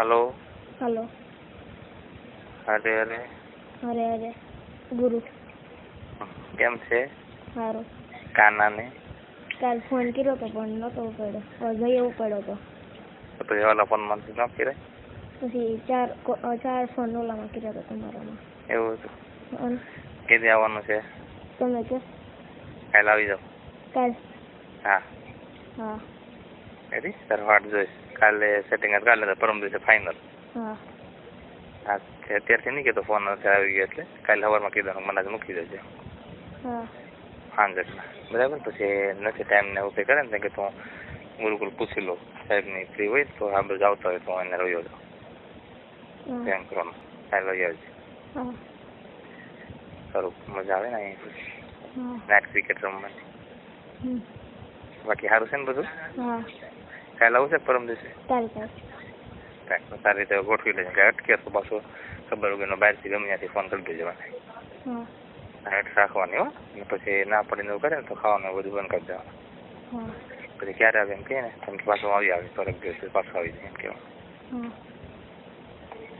Hello hello અરે અરે અરે અરે ગુરુ કેમ છે? સારું. કાનાને? કાલ ફોન કર્યો તો પણ નહોતો ઉપાડ્યો અજય પડ્યો તો. તો પછી ઓલા ફોનમાંથી ન કરે પછી ચાર ચાર ફોન ઓલામાં કર્યા હતા તમારામાં. એવું હતું? કેદી આવવાનું છે? તમે કે? કાલ આવી જાઓ. કાલ? હા. હા. રેડી સર વાટ જોઈશ કાલે સેટિંગ કાલે પરમ દિવસે ફાઇનલ હા. અત્યારથી નહીં કહેતો ફોન નથી આવી ગયો એટલે. કાલે સવારમાં કીધું મને મૂકી દેજે. હા. બરાબર? પછી નથી ટાઈમ ને એવું કરે ને કે તું ગુરુકુલ પૂછી લો. સાહેબની ફ્રી હોય તો આ બધું આવતા હોય તો એને રહ્યો હા. એમ કરવાનું કાલે લઈ આવજે. સારું મજા આવે ને અહીંયા નાઇટ ક્રિકેટ રમવાની. બાકી સારું છે ને બધું? હા. કાલે આવશે પરમ દિવસે? સારી રીતે ગોઠવી લેજો કે અટકે તો પાછું ખબર વગરનો બહારથી ગમે ત્યાંથી ફોન કરી દેજો મને રાખવાની હો. અને પછી ના પડીને એવું કરે ને તો ખાવાનું બધું બંધ કરી દેવાનું. પછી ક્યારે આવે એમ કહીએ ને તો કે પાછું આવી આવે ફરક દિવસ પછી આવી જાય એમ કહેવાનું.